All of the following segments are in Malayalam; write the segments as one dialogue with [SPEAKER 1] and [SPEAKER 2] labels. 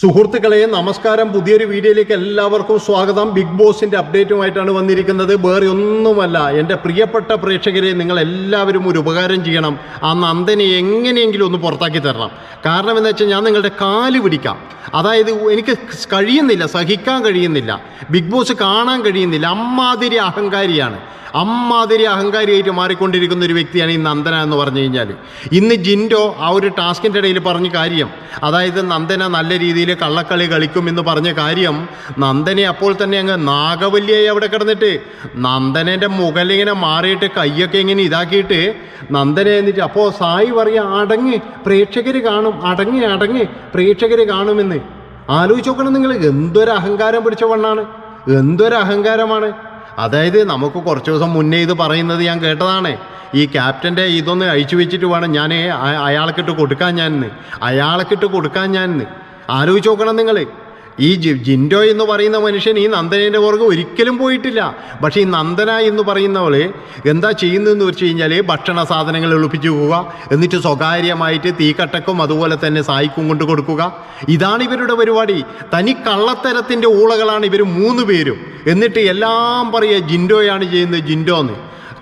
[SPEAKER 1] സുഹൃത്തുക്കളെ നമസ്കാരം. പുതിയൊരു വീഡിയോയിലേക്ക് എല്ലാവർക്കും സ്വാഗതം. ബിഗ് ബോസിന്റെ അപ്ഡേറ്റുമായിട്ടാണ് വന്നിരിക്കുന്നത്. വേറെ ഒന്നുമല്ല എന്റെ പ്രിയപ്പെട്ട പ്രേക്ഷകരെ നിങ്ങൾ എല്ലാവരും ഒരു ഉപകാരം ചെയ്യണം. ആ നന്ദനെ എങ്ങനെയെങ്കിലും ഒന്ന് പുറത്താക്കി തരണം. കാരണം എന്ന് വെച്ചാൽ ഞാൻ നിങ്ങളുടെ കാൽ പിടിക്കാം. അതായത് എനിക്ക് കഴിയുന്നില്ല സഹിക്കാൻ കഴിയുന്നില്ല. ബിഗ് ബോസ് കാണാൻ കഴിയുന്നില്ല. അമ്മാതിരി അഹങ്കാരിയാണ്. അമ്മാതിരി അഹങ്കാരിയായിട്ട് മാറിക്കൊണ്ടിരിക്കുന്ന ഒരു വ്യക്തിയാണ് ഈ നന്ദന എന്ന് പറഞ്ഞു കഴിഞ്ഞാൽ ഇന്ന് ജിൻഡോ ആ ഒരു ടാസ്കിന്റെ ഇടയിൽ പറഞ്ഞ കാര്യം അതായത് നന്ദന നല്ല രീതിയിൽ കള്ളക്കളി കളിക്കും എന്ന് പറഞ്ഞ കാര്യം നന്ദനെ അപ്പോൾ തന്നെ അങ്ങ് നാഗവല്ലിയായി അവിടെ കിടന്നിട്ട് നന്ദനന്റെ മുകളിങ്ങനെ മാറിയിട്ട് കയ്യൊക്കെ ഇങ്ങനെ ഇതാക്കിയിട്ട് നന്ദനെ എന്നിട്ട് അപ്പോൾ സായി പറയുക അടങ്ങ് പ്രേക്ഷകർ കാണും അടങ്ങ് അടങ്ങ് പ്രേക്ഷകർ കാണുമെന്ന്. ആലോചിച്ച് നോക്കണം നിങ്ങൾ എന്തൊരു അഹങ്കാരം പിടിച്ച വണ്ണാണ് എന്തൊരു അഹങ്കാരമാണ്. അതായത് നമുക്ക് കുറച്ച് ദിവസം മുന്നേ ഇത് പറയുന്നത് ഞാൻ കേട്ടതാണ്. ഈ ക്യാപ്റ്റന്റെ ഇതൊന്ന് അഴിച്ചു വെച്ചിട്ട് വേണം ഞാൻ അയാൾക്കിട്ട് കൊടുക്കാൻ ഞാൻ അയാൾക്കിട്ട് കൊടുക്കാൻ ഞാൻ ആലോചിച്ച് നോക്കണം നിങ്ങൾ ഈ ജിൻഡോ എന്ന് പറയുന്ന മനുഷ്യൻ ഈ നന്ദനേന്റെ പുറകെ ഒരിക്കലും പോയിട്ടില്ല. പക്ഷേ ഈ നന്ദന എന്ന് പറയുന്നവൾ എന്താ ചെയ്യുന്നതെന്ന് വെച്ച് കഴിഞ്ഞാൽ ഭക്ഷണ സാധനങ്ങൾ എളുപ്പിച്ചു പോവുക എന്നിട്ട് സ്വകാര്യമായിട്ട് തീക്കട്ടക്കും അതുപോലെ തന്നെ സായിക്കും കൊണ്ട് കൊടുക്കുക. ഇതാണ് ഇവരുടെ പരിപാടി. തനി കള്ളത്തരത്തിന്റെ ഊളകളാണ് ഇവർ മൂന്ന് പേരും. എന്നിട്ട് എല്ലാം പറയുക ജിൻഡോയാണ് ചെയ്യുന്നത് ജിൻഡോ എന്ന്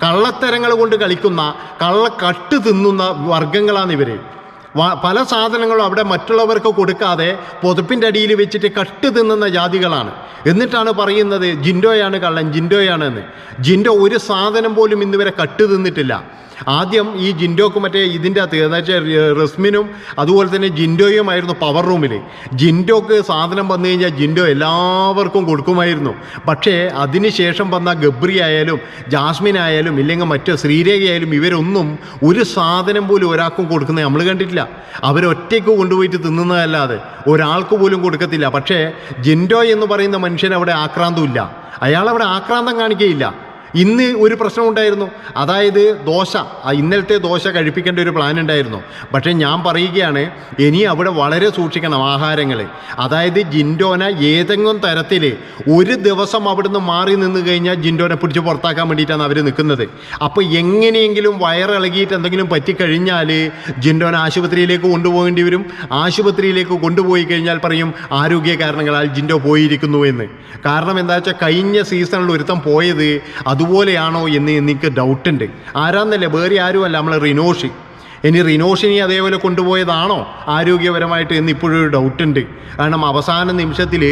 [SPEAKER 1] കള്ളത്തരങ്ങൾ കൊണ്ട് കളിക്കുന്ന കള്ള കട്ട് തിന്നുന്ന വർഗങ്ങളാണ് ഇവർ പല സാധനങ്ങളും അവിടെ മറ്റുള്ളവർക്ക് കൊടുക്കാതെ പൊതുപ്പിന്റെ അടിയിൽ വെച്ചിട്ട് കട്ട് തിന്നുന്ന ജാതികളാണ്. എന്നിട്ടാണ് പറയുന്നത് ജിൻഡോയാണ് കള്ളൻ ജിൻഡോയാണ് എന്ന് ജിൻഡോ ഒരു സാധനം പോലും ഇന്നുവരെ കട്ട് തിന്നിട്ടില്ല. ആദ്യം ഈ ജിൻഡോക്ക് മറ്റേ ഇതിന്റെ അകത്ത് എന്ന് വെച്ചാൽ റസ്മിനും അതുപോലെ തന്നെ ജിൻഡോയുമായിരുന്നു പവർ റൂമിൽ ജിൻഡോക്ക് സാധനം വന്നു കഴിഞ്ഞാൽ ജിൻഡോ എല്ലാവർക്കും കൊടുക്കുമായിരുന്നു. പക്ഷേ അതിനുശേഷം വന്ന ഗബ്രി ആയാലും ജാസ്മിൻ ആയാലും ഇല്ലെങ്കിൽ മറ്റോ ശ്രീരേഖയായാലും ഇവരൊന്നും ഒരു സാധനം പോലും ഒരാൾക്കും കൊടുക്കുന്നത് നമ്മൾ കണ്ടിട്ടില്ല. അവരൊറ്റയ്ക്ക് കൊണ്ടുപോയിട്ട് തിന്നുന്നതല്ലാതെ ഒരാൾക്ക് പോലും കൊടുക്കത്തില്ല. പക്ഷേ ജിൻഡോ എന്ന് പറയുന്ന മനുഷ്യൻ അവിടെ ആക്രാന്തമില്ല അയാൾ അവിടെ ആക്രാന്തം കാണിക്കുകയില്ല. ഇന്ന് ഒരു പ്രശ്നമുണ്ടായിരുന്നു അതായത് ദോശ. ഇന്നലത്തെ ദോശ കഴിപ്പിക്കേണ്ട ഒരു പ്ലാൻ ഉണ്ടായിരുന്നു. പക്ഷേ ഞാൻ പറയുകയാണ് ഇനി അവിടെ വളരെ സൂക്ഷിക്കണം ആഹാരങ്ങൾ അതായത് ജിൻഡോന ഏതെങ്കിലും തരത്തിൽ ഒരു ദിവസം അവിടുന്ന് മാറി നിന്ന് കഴിഞ്ഞാൽ ജിൻഡോനെ പിടിച്ച് പുറത്താക്കാൻ വേണ്ടിയിട്ടാണ് അവർ നിൽക്കുന്നത്. അപ്പോൾ എങ്ങനെയെങ്കിലും വയറിളകിയിട്ട് എന്തെങ്കിലും പറ്റിക്കഴിഞ്ഞാൽ ജിൻഡോനെ ആശുപത്രിയിലേക്ക് കൊണ്ടുപോകേണ്ടി വരും. ആശുപത്രിയിലേക്ക് കൊണ്ടുപോയി കഴിഞ്ഞാൽ പറയും ആരോഗ്യ കാരണങ്ങളാൽ ജിൻഡോ പോയിരിക്കുന്നു എന്ന്. കാരണം എന്താ വെച്ചാൽ കഴിഞ്ഞ സീസണിൽ ഒരുത്തം പോയത് അതുപോലെയാണോ എന്ന് എനിക്ക് ഡൗട്ടുണ്ട് ആരാന്നല്ലേ വേറെ ആരുമല്ല നമ്മൾ റിനോഷി. ഇനി റിനോഷിനി അതേപോലെ കൊണ്ടുപോയതാണോ ആരോഗ്യപരമായിട്ട് എന്ന് ഇപ്പോഴൊരു ഡൗട്ടുണ്ട് കാരണം അവസാന നിമിഷത്തിൽ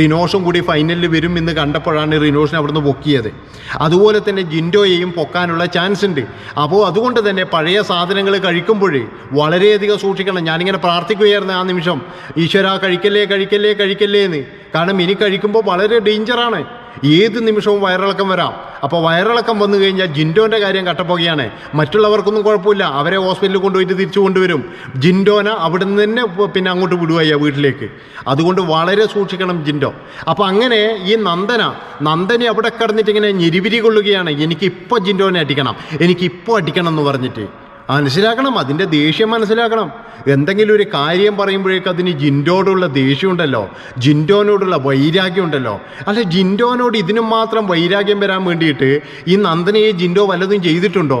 [SPEAKER 1] റിനോഷും കൂടി ഫൈനലിൽ വരും എന്ന് കണ്ടപ്പോഴാണ് റിനോഷിനെ അവിടുന്ന് പൊക്കിയത്. അതുപോലെ തന്നെ ജിൻഡോയെയും പൊക്കാനുള്ള ചാൻസ് ഉണ്ട്. അപ്പോൾ അതുകൊണ്ട് തന്നെ പഴയ സാധനങ്ങൾ കഴിക്കുമ്പോഴേ വളരെയധികം സൂക്ഷിക്കണം. ഞാനിങ്ങനെ പ്രാർത്ഥിക്കുകയായിരുന്നു ആ നിമിഷം. ഈശ്വര കഴിക്കല്ലേ കഴിക്കല്ലേ കഴിക്കല്ലേ എന്ന്. കാരണം ഇനി കഴിക്കുമ്പോൾ വളരെ ഡേഞ്ചറാണ് ഏത് നിമിഷവും വയറിളക്കം വരാം. അപ്പോൾ വയറിളക്കം വന്നു കഴിഞ്ഞാൽ ജിൻഡോന്റെ കാര്യം കട്ടപ്പോകുകയാണ് മറ്റുള്ളവർക്കൊന്നും കുഴപ്പമില്ല. അവരെ ഹോസ്പിറ്റലിൽ കൊണ്ടുപോയിട്ട് തിരിച്ചു കൊണ്ടുവരും. ജിൻഡോനെ അവിടെ നിന്ന് തന്നെ പിന്നെ അങ്ങോട്ട് വിടുകയ്യ വീട്ടിലേക്ക്. അതുകൊണ്ട് വളരെ സൂക്ഷിക്കണം ജിൻഡോ. അപ്പോൾ അങ്ങനെ ഈ നന്ദന നന്ദനെ അവിടെ കിടന്നിട്ട് ഇങ്ങനെ ഞെരിവിരി കൊള്ളുകയാണ്. എനിക്കിപ്പോൾ ജിൻഡോനെ അടിക്കണം. എനിക്കിപ്പോൾ അടിക്കണം എന്ന് പറഞ്ഞിട്ട്. മനസ്സിലാക്കണം അതിന്റെ ദേഷ്യം മനസ്സിലാക്കണം. എന്തെങ്കിലും ഒരു കാര്യം പറയുമ്പോഴേക്ക് അതിന് ജിൻഡോടുള്ള ദേഷ്യമുണ്ടല്ലോ ജിൻഡോനോടുള്ള വൈരാഗ്യം ഉണ്ടല്ലോ അല്ല ജിൻഡോനോട് ഇതിനും മാത്രം വൈരാഗ്യം വരാൻ വേണ്ടിയിട്ട് ഈ നന്ദനയെ ജിൻഡോ വല്ലതും ചെയ്തിട്ടുണ്ടോ?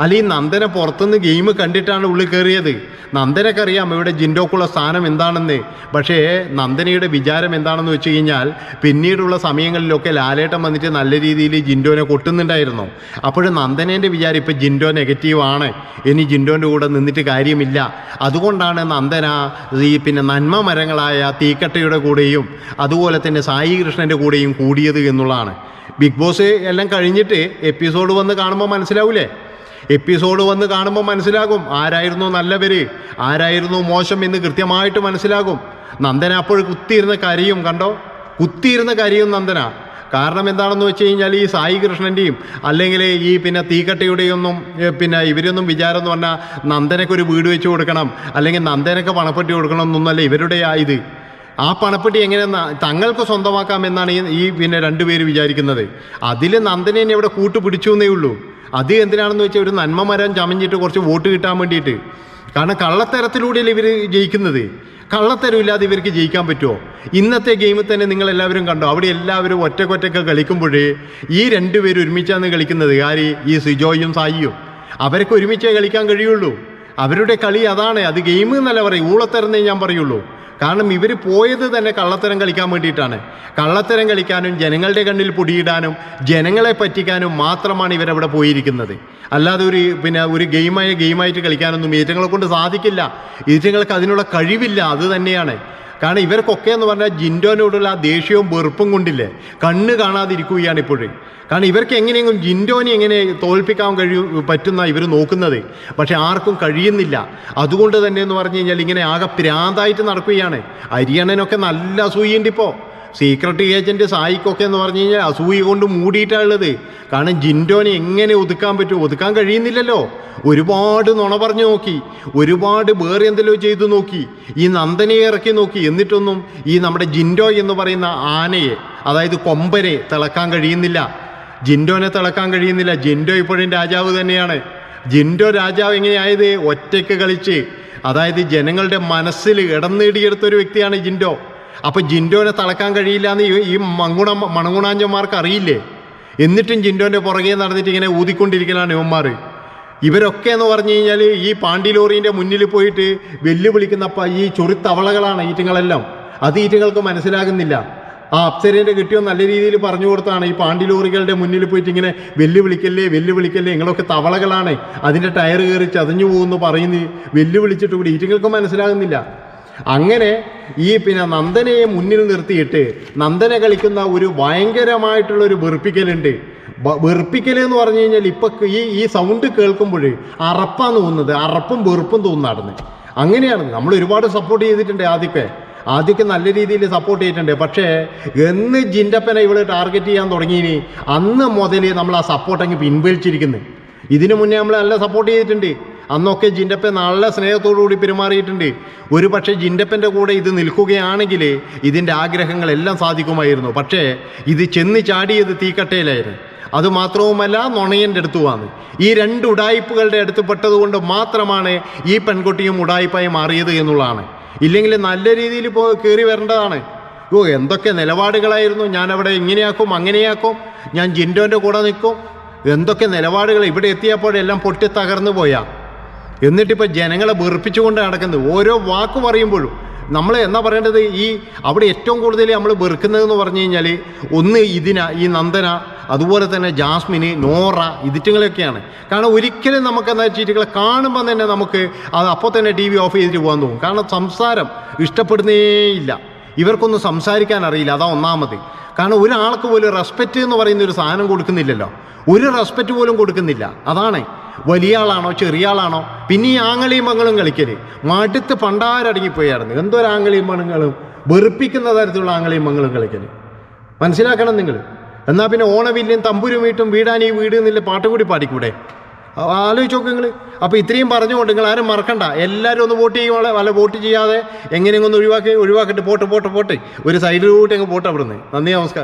[SPEAKER 1] അല്ല ഈ നന്ദന പുറത്തുനിന്ന് ഗെയിം കണ്ടിട്ടാണ് ഉള്ളിൽ കയറിയത്. നന്ദനക്കറിയാം ഇവിടെ ജിൻഡോക്കുള്ള സ്ഥാനം എന്താണെന്ന്. പക്ഷേ നന്ദനയുടെ വിചാരം എന്താണെന്ന് വെച്ച് കഴിഞ്ഞാൽ പിന്നീടുള്ള സമയങ്ങളിലൊക്കെ ലാലേട്ടൻ വന്നിട്ട് നല്ല രീതിയിൽ ജിൻഡോനെ കൊട്ടുന്നുണ്ടായിരുന്നു. അപ്പോൾ നന്ദനേന്റെ വിചാരം ഇപ്പം ജിൻഡോ നെഗറ്റീവാണ് ഇനി ജിൻഡോന്റെ കൂടെ നിന്നിട്ട് കാര്യമില്ല. അതുകൊണ്ടാണ് നന്ദന ഈ പിന്നെ നന്മ മരങ്ങളായ തീക്കട്ടയുടെ കൂടെയും അതുപോലെ തന്നെ സായി കൃഷ്ണന്റെ കൂടെയും കൂടിയത് എന്നുള്ളതാണ്. ബിഗ് ബോസ് എല്ലാം കഴിഞ്ഞിട്ട് എപ്പിസോഡ് വന്ന് കാണുമ്പോൾ മനസ്സിലാവൂലേ? എപ്പിസോഡ് വന്ന് കാണുമ്പോൾ മനസ്സിലാകും ആരായിരുന്നു നല്ലവര് ആരായിരുന്നു മോശം എന്ന് കൃത്യമായിട്ട് മനസ്സിലാകും. നന്ദന അപ്പോൾ കുത്തിയിരുന്ന കരിയും കണ്ടോ? കുത്തിയിരുന്ന കരിയും നന്ദന. കാരണം എന്താണെന്ന് വെച്ച് കഴിഞ്ഞാൽ ഈ സായി കൃഷ്ണന്റെയും അല്ലെങ്കിൽ ഈ പിന്നെ തീക്കട്ടയുടെയും ഒന്നും പിന്നെ ഇവരൊന്നും വിചാരം എന്ന് പറഞ്ഞാൽ നന്ദനക്ക് ഒരു വീട് വെച്ച് കൊടുക്കണം അല്ലെങ്കിൽ നന്ദനക്ക് പണപ്പെട്ടി കൊടുക്കണം എന്നൊന്നല്ല ഇവരുടെ ആ ഇത്. ആ പണപ്പെട്ടി എങ്ങനെ തങ്ങൾക്ക് സ്വന്തമാക്കാം എന്നാണ് ഈ പിന്നെ രണ്ടുപേര് വിചാരിക്കുന്നത്. അതിൽ നന്ദനെ ഇവിടെ കൂട്ടുപിടിച്ചു എന്നേ ഉള്ളൂ. അത് എന്തിനാണെന്ന് വെച്ചാൽ ഒരു നന്മ മരം ചമഞ്ഞിട്ട് കുറച്ച് വോട്ട് കിട്ടാൻ വേണ്ടിയിട്ട്. കാരണം കള്ളത്തരത്തിലൂടെയല്ലേ ഇവർ ജയിക്കുന്നത്. കള്ളത്തരമില്ലാതെ ഇവർക്ക് ജയിക്കാൻ പറ്റുമോ ഇന്നത്തെ ഗെയിമിൽ തന്നെ നിങ്ങൾ എല്ലാവരും കണ്ടോ? അവിടെ എല്ലാവരും ഒറ്റക്കൊറ്റൊക്കെ കളിക്കുമ്പോഴേ ഈ രണ്ടുപേരും ഒരുമിച്ചാണ് കളിക്കുന്നത്. ആര്? ഈ സുജോയും സായിയും. അവരൊക്കെ ഒരുമിച്ചേ കളിക്കാൻ കഴിയുള്ളൂ. അവരുടെ കളി അതാണ്. അത് ഗെയിം എന്നല്ല പറയും ഊളത്തരുന്നേ ഞാൻ പറയുള്ളൂ. കാരണം ഇവർ പോയത് തന്നെ കള്ളത്തരം കളിക്കാൻ വേണ്ടിയിട്ടാണ്. കള്ളത്തരം കളിക്കാനും ജനങ്ങളുടെ കണ്ണിൽ പൊടിയിടാനും ജനങ്ങളെ പറ്റിക്കാനും മാത്രമാണ് ഇവരവിടെ പോയിരിക്കുന്നത്. അല്ലാതെ ഒരു പിന്നെ ഒരു ഗെയിമായ ഗെയിമായിട്ട് കളിക്കാനൊന്നും ഈറ്റങ്ങളെ കൊണ്ട് സാധിക്കില്ല. ഈറ്റങ്ങൾക്ക് അതിനുള്ള കഴിവില്ല അത് തന്നെയാണ്. കാരണം ഇവർക്കൊക്കെ എന്ന് പറഞ്ഞാൽ ജിൻഡോനോടുള്ള ആ ദേഷ്യവും വെറുപ്പും കൊണ്ടില്ലേ? കണ്ണ് കാണാതിരിക്കുകയാണ് ഇപ്പോഴും. കാരണം ഇവർക്ക് എങ്ങനെയെങ്കിലും ജിൻഡോനെ എങ്ങനെ തോൽപ്പിക്കാൻ കഴിയും പറ്റുന്ന ഇവർ നോക്കുന്നത്. പക്ഷെ ആർക്കും കഴിയുന്നില്ല. അതുകൊണ്ട് തന്നെ എന്ന് പറഞ്ഞു കഴിഞ്ഞാൽ ഇങ്ങനെ ആകെ പ്രാന്തായിട്ട് നടക്കുകയാണ്. അരിയണനൊക്കെ നല്ല അസൂയുണ്ട് ഇപ്പോൾ സീക്രട്ട് ഏജന്റ് സായിക്കൊക്കെ എന്ന് പറഞ്ഞു കഴിഞ്ഞാൽ അസൂയ കൊണ്ട് മൂടിയിട്ടാണുള്ളത് കാരണം ജിൻഡോനെ എങ്ങനെ ഒതുക്കാൻ പറ്റും? ഒതുക്കാൻ കഴിയുന്നില്ലല്ലോ. ഒരുപാട് നുണ പറഞ്ഞു നോക്കി. ഒരുപാട് വേറെ എന്തെല്ലോ ചെയ്തു നോക്കി. ഈ നന്ദനെ ഇറക്കി നോക്കി. എന്നിട്ടൊന്നും ഈ നമ്മുടെ ജിൻഡോ എന്ന് പറയുന്ന ആനയെ അതായത് കൊമ്പനെ തിളക്കാൻ കഴിയുന്നില്ല. ജിൻഡോനെ തിളക്കാൻ കഴിയുന്നില്ല. ജിൻഡോ ഇപ്പോഴും രാജാവ് തന്നെയാണ്. ജിൻഡോ രാജാവ് എങ്ങനെയായത്? ഒറ്റയ്ക്ക് കളിച്ച്. അതായത് ജനങ്ങളുടെ മനസ്സിൽ ഇടം നേടിയെടുത്ത ഒരു വ്യക്തിയാണ് ജിൻഡോ. അപ്പൊ ജിൻഡോനെ തളക്കാൻ കഴിയില്ല എന്ന് ഈ- മങ്ങുണ മണങ്ങുണാഞ്ചന്മാർക്ക് അറിയില്ലേ എന്നിട്ടും ജിൻഡോന്റെ പുറകെ നടന്നിട്ട് ഇങ്ങനെ ഊതിക്കൊണ്ടിരിക്കലാണ് ഇവന്മാർ ഇവരൊക്കെ എന്ന് പറഞ്ഞു കഴിഞ്ഞാൽ ഈ പാണ്ടിലോറിന്റെ മുന്നിൽ പോയിട്ട് വെല്ലുവിളിക്കുന്ന ഈ ചൊറിത്തവളകളാണ് ഈറ്റങ്ങളെല്ലാം. അത് ഈറ്റങ്ങൾക്ക് മനസ്സിലാകുന്നില്ല. ആ അപ്സരേന്റെ കിട്ടിയോ നല്ല രീതിയിൽ പറഞ്ഞു കൊടുത്താണ് ഈ പാണ്ടിലോറികളുടെ മുന്നിൽ പോയിട്ട് ഇങ്ങനെ വെല്ലുവിളിക്കല്ലേ വെല്ലുവിളിക്കല്ലേ നിങ്ങളൊക്കെ തവളകളാണ്. അതിന്റെ ടയർ കയറി ചതഞ്ഞു പോകുന്നു പറയുന്നത് വെല്ലുവിളിച്ചിട്ട് കൂടി ഈറ്റങ്ങൾക്ക് മനസ്സിലാകുന്നില്ല. അങ്ങനെ ഈ പിന്നെ നന്ദനയെ മുന്നിൽ നിർത്തിയിട്ട് നന്ദന കളിക്കുന്ന ഒരു ഭയങ്കരമായിട്ടുള്ള ഒരു വെറുപ്പിക്കലുണ്ട് വെറുപ്പിക്കൽ എന്ന് പറഞ്ഞു കഴിഞ്ഞാൽ ഇപ്പൊ ഈ ഈ സൗണ്ട് കേൾക്കുമ്പോൾ അറപ്പാന്ന് തോന്നുന്നത് അറപ്പും വെറുപ്പും തോന്നുന്നതാണ് അങ്ങനെയാണ് നമ്മൾ ഒരുപാട് സപ്പോർട്ട് ചെയ്തിട്ടുണ്ട് ആദ്യമൊക്കെ ആദ്യമൊക്കെ നല്ല രീതിയിൽ സപ്പോർട്ട് ചെയ്തിട്ടുണ്ട്. പക്ഷേ എന്ന് ജിൻഡപ്പനെ ഇവിടെ ടാർഗറ്റ് ചെയ്യാൻ തുടങ്ങിയിനി അന്ന് മുതൽ നമ്മൾ ആ സപ്പോർട്ട് അങ്ങ് പിൻവലിച്ചിരിക്കുന്നു. ഇതിനു മുന്നേ നമ്മൾ നല്ല സപ്പോർട്ട് ചെയ്തിട്ടുണ്ട്. അന്നൊക്കെ ജിൻഡപ്പൻ നല്ല സ്നേഹത്തോടു കൂടി പെരുമാറിയിട്ടുണ്ട്. ഒരു പക്ഷേ ജിൻഡപ്പന്റെ കൂടെ ഇത് നിൽക്കുകയാണെങ്കിൽ ഇതിന്റെ ആഗ്രഹങ്ങളെല്ലാം സാധിക്കുമായിരുന്നു. പക്ഷേ ഇത് ചെന്ന് ചാടിയത് തീക്കട്ടയിലായിരുന്നു. അതുമാത്രവുമല്ല നുണയന്റെ അടുത്ത് വന്ന് ഈ രണ്ട് ഉടായ്പകളുടെ അടുത്ത് പെട്ടതുകൊണ്ട് മാത്രമാണ് ഈ പെൺകുട്ടിയും ഉടായ്പായി മാറിയത് എന്നുള്ളതാണ്. ഇല്ലെങ്കിൽ നല്ല രീതിയിൽ ഇപ്പോൾ കയറി വരേണ്ടതാണ്. ഓ എന്തൊക്കെ നിലപാടുകളായിരുന്നു. ഞാൻ അവിടെ ഇങ്ങനെയാക്കും അങ്ങനെയാക്കും. ഞാൻ ജിൻഡോന്റെ കൂടെ നിൽക്കും. എന്തൊക്കെ നിലപാടുകൾ ഇവിടെ എത്തിയപ്പോഴെല്ലാം പൊട്ടി തകർന്നു പോയാ. എന്നിട്ടിപ്പോൾ ജനങ്ങളെ വെറുപ്പിച്ചുകൊണ്ട് നടക്കുന്നത്. ഓരോ വാക്ക് പറയുമ്പോഴും നമ്മൾ എന്നാ പറയേണ്ടത്? ഈ അവിടെ ഏറ്റവും കൂടുതൽ നമ്മൾ വെറുക്കുന്നതെന്ന് പറഞ്ഞു കഴിഞ്ഞാൽ ഒന്ന് ഇതിന ഈ നന്ദന അതുപോലെ തന്നെ ജാസ്മിന് നോറ ഇതിറ്റങ്ങളൊക്കെയാണ് കാരണം ഒരിക്കലും നമുക്ക് എന്താ ചീറ്റുകളെ കാണുമ്പോൾ തന്നെ നമുക്ക് അത് അപ്പോൾ തന്നെ ടി വി ഓഫ് ചെയ്തിട്ട് പോകാൻ തോന്നും. കാരണം സംസാരം ഇഷ്ടപ്പെടുന്നേയില്ല ഇവർക്കൊന്നും സംസാരിക്കാൻ അറിയില്ല. അതാ ഒന്നാമത്. കാരണം ഒരാൾക്ക് പോലും റെസ്പെക്റ്റ് എന്ന് പറയുന്ന ഒരു സാധനം കൊടുക്കുന്നില്ലല്ലോ. ഒരു റെസ്പെക്റ്റ് പോലും കൊടുക്കുന്നില്ല. അതാണ്. വലിയ ആളാണോ ചെറിയ ആളാണോ പിന്നെ ഈ ആങ്ങളിയും മങ്ങളും കളിക്കൽ. മടുത്ത് പണ്ടാരടങ്ങിപ്പോയായിരുന്നു. എന്തൊരു ആങ്ങളിയും മണങ്ങളും. വെറുപ്പിക്കുന്ന തരത്തിലുള്ള ആങ്ങളിയും മങ്ങളും കളിക്കൽ. മനസ്സിലാക്കണം നിങ്ങൾ എന്നാൽ പിന്നെ ഓണവില്ലും തമ്പുരും വീട്ടും ഈ വീട് എന്നില്ല പാട്ട് കൂടി പാടിക്കൂടെ? ആലോചിച്ച് നോക്ക് നിങ്ങൾ അപ്പോൾ ഇത്രയും പറഞ്ഞുകൊണ്ട് നിങ്ങൾ ആരും മറക്കണ്ട. എല്ലാവരും ഒന്ന് വോട്ട് ചെയ്യുവാളെ വല്ല വോട്ട് ചെയ്യാതെ എങ്ങനെയെങ്കിലും ഒന്ന് ഒഴിവാക്കി ഒഴിവാക്കിയിട്ട് പോട്ട് പോട്ട് പോട്ട്. ഒരു സൈഡിലൂട്ട് അങ്ങ് പോട്ട് അവിടുന്ന്. നന്ദി നമസ്കാരം.